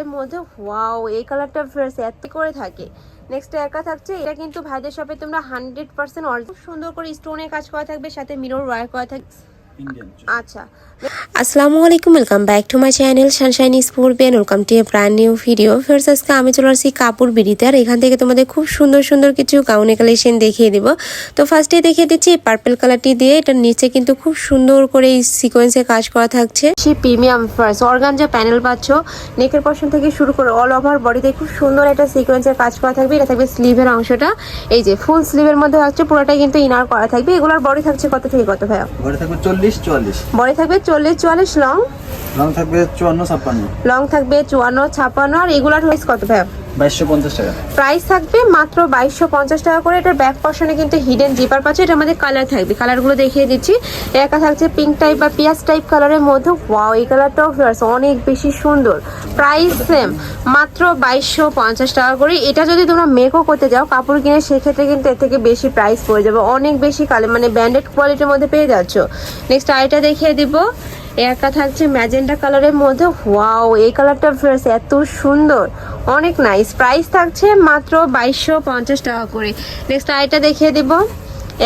এর মধ্যে, ওয়াও, এই কালারটা ফ্রেশ এত করে থাকে। নেক্সট একা থাকছে, এটা কিন্তু ভাইদের শপে তোমরা হান্ড্রেড পার্সেন্ট অল্প সুন্দর করে স্টোনে কাজ করা থাকবে, সাথে মিরর ওয়ার করা থাকবে। আচ্ছা। আসসালামু আলাইকুম welcome back to my channel Sunshine Sport Ben welcome to a brand new video first আজকে আমি চলে আসছি কাপড় বিড়িতে আর এখান থেকে তোমাদের খুব সুন্দর সুন্দর কিছু গাউনে কালেকশন দেখিয়ে দিব। তো ফার্স্টে দেখিয়ে দিচ্ছি পার্পল কালারটি দিয়ে এটার নিচে কিন্তু খুব সুন্দর করে এই সিকোয়েন্সে কাজ করা থাকছে। সে প্রিমিয়াম ফার্স্ট অর্গানজা প্যানেল পাচ্ছ। নেকের পশন থেকে শুরু করে অল ওভার বডিতে খুব সুন্দর একটা সিকোয়েন্সের কাজ করা থাকবে। এটা থাকবে স্লিভের অংশটা। এই যে ফুল স্লিভের মধ্যে থাকছে পুরোটাই কিন্তু ইনার করা থাকবে। এগুলোর বডি থাকছে কত থেকে কত ভাইয়া? থাকবে চল্লিশ চল্লিশ চুয়াল্লিশ। বডি থাকবে চল্লিশ চুয়াল্লিশ লং? লং থাকবে চুয়ান্ন ছাপ্পান্ন। লং থাকবে চুয়ান্ন ছাপ্পান্ন আর এগুলার হয়েছে কত ভাই 2250 টাকা। প্রাইস থাকবে মাত্র 2250 টাকা করে। এটার ব্যাক পোরশনে কিন্তু হিডেন জিপার পাচ্ছে। এটা আমাদের কালার থাকবে। কালারগুলো দেখিয়ে দিচ্ছি। একা থাকছে পিঙ্ক টাইপ বা পিয়াজ টাইপ কালারের মধ্যে। ওয়াও এই কালারটাও অনেক বেশি সুন্দর। প্রাইস সেম মাত্র 2250 টাকা করে। এটা যদি তোমরা মেকও করতে যাও, কাপড় কিনে, সেক্ষেত্রে কিন্তু এর থেকে বেশি প্রাইস পড়ে যাবে। অনেক বেশি কালার মানে ব্র্যান্ডেড কোয়ালিটির মধ্যে পেয়ে যাচ্ছ। নেক্সট আর এটা দেখিয়ে দিবো। একটা থাকছে ম্যাজেন্টা কালারের মধ্যে। ওয়াও, এই কালারটা ফ্রেশ এত সুন্দর। অনেক নাইস প্রাইস থাকছে মাত্র বাইশশো পঞ্চাশ টাকা করে। নেক্সট আইটা দেখিয়ে দিব।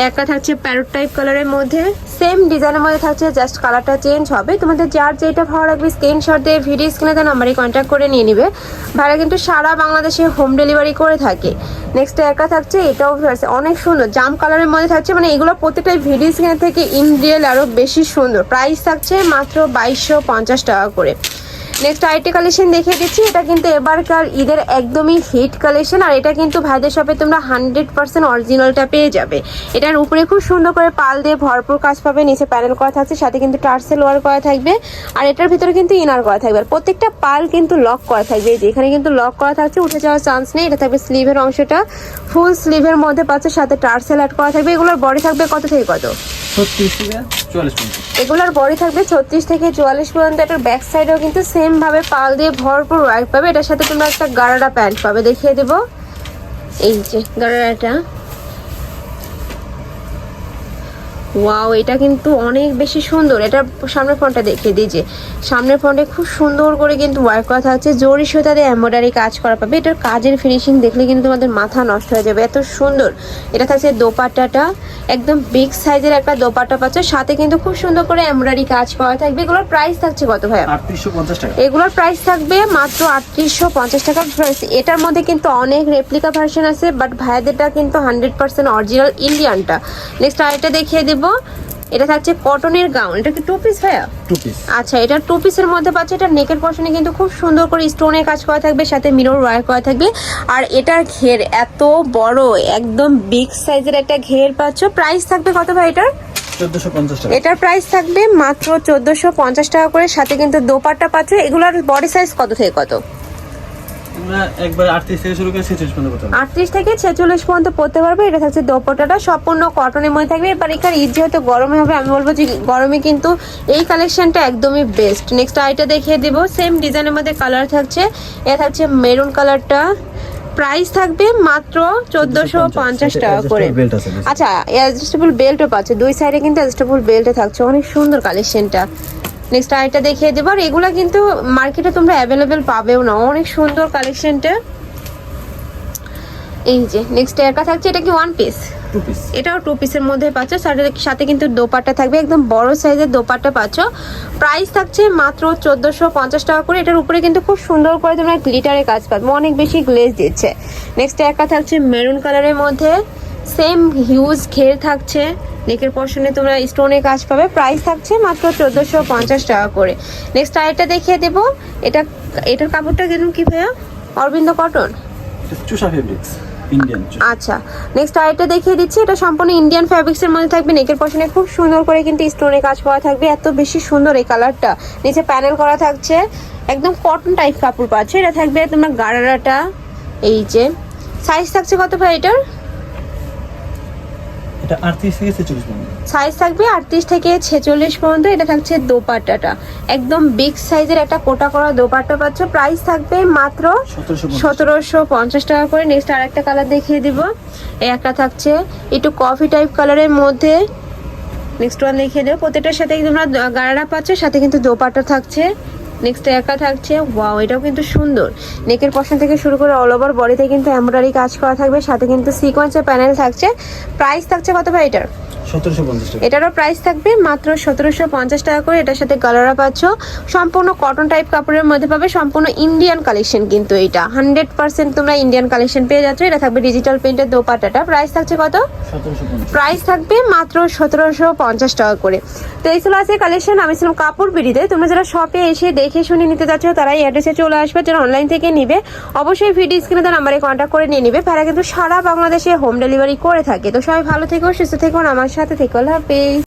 একটা থাকছে প্যারোট টাইপ কালারের মধ্যে সেম ডিজাইনের মধ্যে থাকছে জাস্ট কালারটা চেঞ্জ হবে। তোমাদের যার যেটা ভালো লাগবে স্ক্রিনশট দিয়ে ভিডিও স্ক্রিনে তার নাম্বারে কন্ট্যাক্ট করে নিয়ে নিবে। ভাড়া কিন্তু সারা বাংলাদেশে হোম ডেলিভারি করে থাকে। নেক্সট একা থাকছে, এটাও অনেক সুন্দর। জাম কালারের মধ্যে থাকছে মানে এগুলো প্রত্যেকটাই ভিডিও স্ক্রিনে থেকে ইন রিয়েল আরও বেশি সুন্দর। প্রাইস থাকছে মাত্র বাইশশো টাকা করে। নেক্সট আইটি কালেকশন দেখিয়ে দিচ্ছি। এটা কিন্তু এবারকার ঈদের একদমই হিট কালেকশন আর এটা কিন্তু ভাইদের শপে তোমরা হান্ড্রেড পার্সেন্ট অরিজিনালটা পেয়ে যাবে। এটার উপরে খুব সুন্দর করে পাল দিয়ে ভরপুর কাজ পাবে, নিচে প্যানেল করা থাকছে, সাথে কিন্তু টার্সেল ওয়ার করা থাকবে আর এটার ভিতরে কিন্তু ইনার করা থাকবে। আর প্রত্যেকটা পাল কিন্তু লক করা থাকবে। এই যে এখানে কিন্তু লক করা থাকছে, উঠে যাওয়ার চান্স নেই। এটা থাকবে স্লিভের অংশটা। ফুল স্লিভের মধ্যে পাচ্ছে, সাথে টার্সেল অ্যাড করা থাকবে। এগুলোর বডি থাকবে কত থেকে কত? এগুলোর বডি থাকবে ছত্রিশ থেকে চুয়াল্লিশ পর্যন্ত। এটার ব্যাক সাইডেও কিন্তু সেম ভাবে পাল দিয়ে ভরপুর ওয়ার্ক পাবে। এটার সাথে তোমরা একটা গারাডা প্যান্ট পাবে। দেখিয়ে দেবো। এই যে গারাডাটা ওয়াও এটা কিন্তু অনেক বেশি সুন্দর। এটা সামনের ফোনটা দেখে দিই যে সামনের ফোনটা খুব সুন্দর করে কিন্তু ওয়ার্ক করা থাকছে জরি সুতা দিয়ে এম্ব্রয়ডারি কাজ করা পাবে। এটার কাজের ফিনিশিং দেখলে কিন্তু তোমাদের মাথা নষ্ট হয়ে যাবে। এত সুন্দর। এটা থাকছে দোপাট্টাটা। একদম বিগ সাইজের একটা দোপাট্টা পাচ্ছে। সাথে কিন্তু খুব সুন্দর করে এমব্রয়ডারি কাজ করা থাকবে। এগুলোর প্রাইস থাকছে কত ভাইয়া? আটত্রিশশো পঞ্চাশ টাকা। এগুলোর প্রাইস থাকবে মাত্র আটত্রিশশো পঞ্চাশ টাকা। প্রাইস এটার মধ্যে কিন্তু অনেক রেপ্লিকা ভার্সন আছে বাট ভাইয়াদেরটা কিন্তু হান্ড্রেড পার্সেন্ট অরিজিনাল ইন্ডিয়ানটা নেক্সট আরেকটা দেখিয়ে দিব। এটা থাকছে কটনের গাউন এটা কি টু পিস ভাইয়া? টু পিস আচ্ছা এটা টু পিসের মধ্যে পাচ্ছে। এটা নেকের পশনে কিন্তু খুব সুন্দর করে স্টোনের কাজ করা থাকবে সাথে মিরর ওয়ার করা থাকবে। আর এটার ঘের এত বড় একদম বিগ সাইজের একটা ঘের পাচ্ছ। প্রাইস থাকবে কত ভাই এটার? এটার প্রাইস থাকবে মাত্র চোদ্দশো পঞ্চাশ টাকা করে। সাথে কিন্তু দোপাট্টা পাচ্ছে। এগুলোর বডি সাইজ কত থেকে কত? একবার থেকে শুরু করে ছেচল্লিশ পর্যন্ত করতে থেকে পড়তে পারবে এটা থাকছে দোপাট্টাটা সম্পূর্ণ কটনের মধ্যে থাকবে। এবার এখানে ঈদ যেহেতু গরমে হবে আমি বলব যে গরমে কিন্তু এই কালেকশনটা একদমই বেস্ট নেক্সট আইটা দেখিয়ে দিব সেম ডিজাইনের মধ্যে কালার থাকছে। এটা থাকছে মেরুন কালারটা প্রাইস থাকবে মাত্র চোদ্দশো পঞ্চাশ টাকা করে। আচ্ছা অ্যাডজাস্টেবল বেল্টও পাচ্ছে। দুই সাইডে কিন্তু অ্যাডজাস্টেবল বেল্টে থাকছে। অনেক সুন্দর কালেকশনটা নেক্সট আরেকটা দেখিয়ে দেবো। আর এগুলা কিন্তু মার্কেটে তোমরা অ্যাভেলেবেল পাবেও না। অনেক সুন্দর কালেকশনটা এই যে নেক্সট একা থাকছে এটা কি ওয়ান পিস এটাও টু পিসের মধ্যে পাচ্ছ। সাথে সাথে কিন্তু দোপাট্টা থাকবে। একদম বড় সাইজের দোপাট্টা পাচ্ছ। প্রাইস থাকছে মাত্র চোদ্দোশো পঞ্চাশ টাকা করে। এটার উপরে কিন্তু খুব সুন্দর করে তোমরা গ্লিটারের কাজ পাবে। অনেক বেশি গ্লেজ দিচ্ছে। নেক্সট একা থাকছে মেরুন কালারের মধ্যে। সেম হিউজ ঘের থাকছে। নেকের পশনে তোমরা স্টোনে কাজ পাবে। প্রাইস থাকছে মাত্র চোদ্দোশো পঞ্চাশ টাকা করে। নেক্সট আরেকটা দেখিয়ে দেবো। এটা এটার কাপড়টা কীরকম কি ভাইয়া? অরবিন্দ কটন? চুষা ফেব্রিক্স আচ্ছা। নেক্সট আরেকটা দেখিয়ে দিচ্ছি। এটা সম্পূর্ণ ইন্ডিয়ান ফ্যাব্রিক্সের মধ্যে থাকবে। নেকের পশনে খুব সুন্দর করে কিন্তু স্টোনে কাজ করা থাকবে। এত বেশি সুন্দর এই কালারটা নিচে প্যানেল করা থাকছে। একদম কটন টাইপ কাপড় পাচ্ছে। এটা থাকবে তোমার গারারাটা। এই যে। সাইজ থাকছে কত ভাই এটার? এটা আটত্রিশ থেকে ছেচল্লিশ পর্যন্ত। সাইজ থাকবে আটত্রিশ থেকে ছেচল্লিশ পর্যন্ত এটা থাকছে দোপাট্টাটা। একদম বিগ সাইজের একটা কোটা করা দোপাট্টা পাচ্ছ। প্রাইস থাকবে মাত্র সতেরোশো সতেরোশো পঞ্চাশ টাকা করে। নেক্সট আরেকটা কালার দেখিয়ে দিব। এই একটা থাকছে একটু কফি টাইপ কালারের মধ্যে। নেক্সট ওয়ান দেখিয়ে দেবো। প্রত্যেকটার সাথে তোমরা গাড়ারা পাচ্ছ সাথে কিন্তু দোপাট্টা থাকছে। নেক্সট একা থাকছে। ওয়াও এটাও কিন্তু সুন্দর। নেকের পশন থেকে শুরু করে অল ওভার বডিতে কিন্তু এমব্রয়ডারি কাজ করা থাকবে। সাথে কিন্তু সিকোয়েন্সের প্যানেল থাকছে। প্রাইস থাকছে কত ভাই এটার? এটারও প্রাইস থাকবে মাত্র সতেরোশো পঞ্চাশ টাকা করে। এটার সাথে কালাররা পাচ্ছ। সম্পূর্ণ কটন টাইপ কাপড়ের মধ্যে পাবে। সম্পূর্ণ ইন্ডিয়ান কালেকশন কিন্তু এটা। হান্ড্রেড পার্সেন্ট তোমরা ইন্ডিয়ান কালেকশন পেয়ে যাচ্ছ। এটা থাকবে ডিজিটাল প্রিন্টের দোপাটাটা প্রাইস থাকছে কত? প্রাইস থাকবে মাত্র সতেরোশো পঞ্চাশ টাকা করে। তো এই ছিল আছে কালেকশন আমি ছিলাম কাপড় বিড়িতে। তোমরা যারা শপে এসে দেখে শুনে নিতে যাচ্ছ তারা এই অ্যাড্রেসে চলে আসবে, যারা অনলাইন থেকে নিবে। অবশ্যই ভিডিও স্ক্রিনে তার নাম্বারে কন্ট্যাক্ট করে নিয়ে নিবে। তারা কিন্তু সারা বাংলাদেশে হোম ডেলিভারি করে থাকে। তো সবাই ভালো থেকো, সুস্থ থেকো আমার সাথে থেকো। হ্যাপি